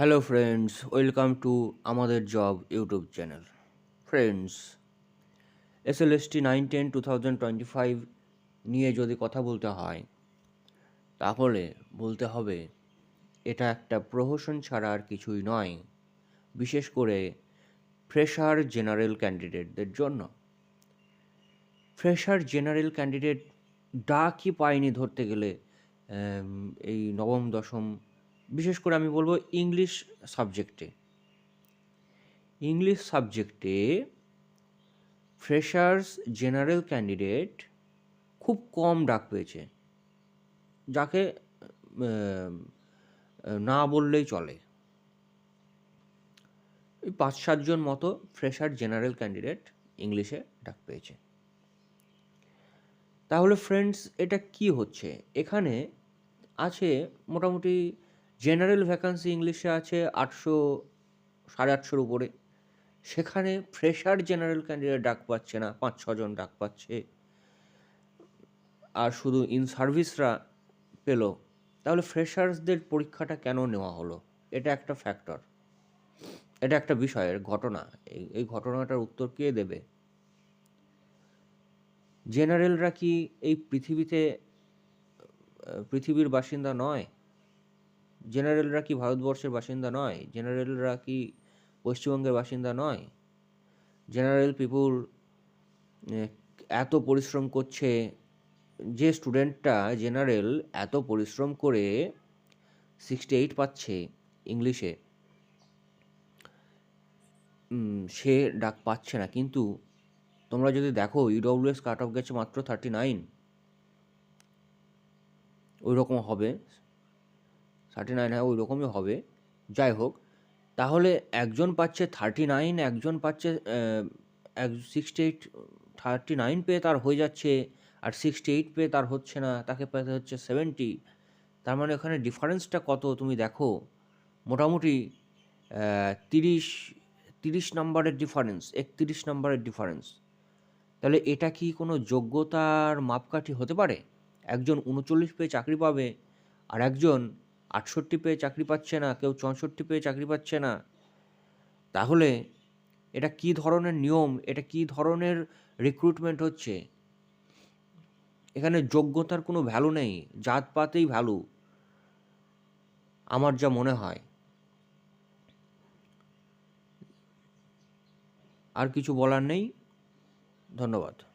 Hello friends welcome to আমাদের job YouTube channel friends S L S T nine ten two thousand twenty five নিয়ে যদি কথা বলতে হয়, তাহলে বলতে হবে এটা একটা প্রহসন ছাড়া আর কিছুই নয়। বিশেষ করে ফ্রেশার জেনারেল ক্যান্ডিডেটদের জন্য। ফ্রেশার জেনারেল ক্যান্ডিডেট ডাকই পায়নি ধরতে গেলে এই নবম, দশম বিশেষ করে আমি বলব ইংলিশ সাবজেক্টে ইংলিশ সাবজেক্টে ফ্রেশার্স জেনারেল ক্যান্ডিডেট খুব কম ডাক পেয়েছে। যাকে না বললেই চলে। ওই পাঁচ সাতজন মতো ফ্রেশার জেনারেল ক্যান্ডিডেট ইংলিশে ডাক পেয়েছে। তাহলে ফ্রেন্ডস এটা কি হচ্ছে? এখানে আছে মোটামুটি জেনারেল ভ্যাকান্সি ইংলিশে আছে আটশো, সাড়ে আটশোর উপরে। সেখানে ফ্রেশার জেনারেল ক্যান্ডিডেট ডাক পাচ্ছে না, পাঁচ ছজন ডাক পাচ্ছে। আর শুধু ইন সার্ভিসরা পেল। তাহলে ফ্রেশার্সদের পরীক্ষাটা কেন নেওয়া হলো? এটা একটা ফ্যাক্টর এটা একটা বিষয়ের ঘটনা। এই এই ঘটনাটার উত্তর কে দেবে? জেনারেলরা কি এই পৃথিবীতে পৃথিবীর বাসিন্দা নয়? জেনারেলরা কি ভারতবর্ষের বাসিন্দা নয়? জেনারেলরা কি পশ্চিমবঙ্গের বাসিন্দা নয়? জেনারেল পিপুল এত পরিশ্রম করছে, যে স্টুডেন্টটা জেনারেল এত পরিশ্রম করে সিক্সটি এইট পাচ্ছে ইংলিশে সে ডাক পাচ্ছে না। কিন্তু তোমরা যদি দেখো ইডব্লিউএস কাট অফ গেছে মাত্র থার্টি নাইন ওই রকম হবে। থার্টি নাইন হ্যাঁ ওই রকমই হবে। যাই হোক, তাহলে একজন পাচ্ছে থার্টি নাইন একজন পাচ্ছে এক সিক্সটি এইট থার্টি নাইন পেয়ে তার হয়ে যাচ্ছে, আর সিক্সটি এইট পেয়ে তার হচ্ছে না, তাকে পেতে হচ্ছে সেভেন্টি তার মানে ওখানে ডিফারেন্সটা কত তুমি দেখো? মোটামুটি তিরিশ তিরিশ নাম্বারের ডিফারেন্স একত্রিশ নাম্বারের ডিফারেন্স তাহলে এটা কি কোনো যোগ্যতার মাপকাঠি হতে পারে? একজন উনচল্লিশ পেয়ে চাকরি পাবে, আর একজন আটষট্টি পেয়ে চাকরি পাচ্ছে না, কেউ চৌষট্টি পেয়ে চাকরি পাচ্ছে না। তাহলে এটা কি ধরনের নিয়ম? এটা কি ধরনের রিক্রুটমেন্ট হচ্ছে? এখানে যোগ্যতার কোনো ভ্যালু নেই, জাতপাতেই ভ্যালু আমার যা মনে হয়। আর কিছু বলার নেই? ধন্যবাদ।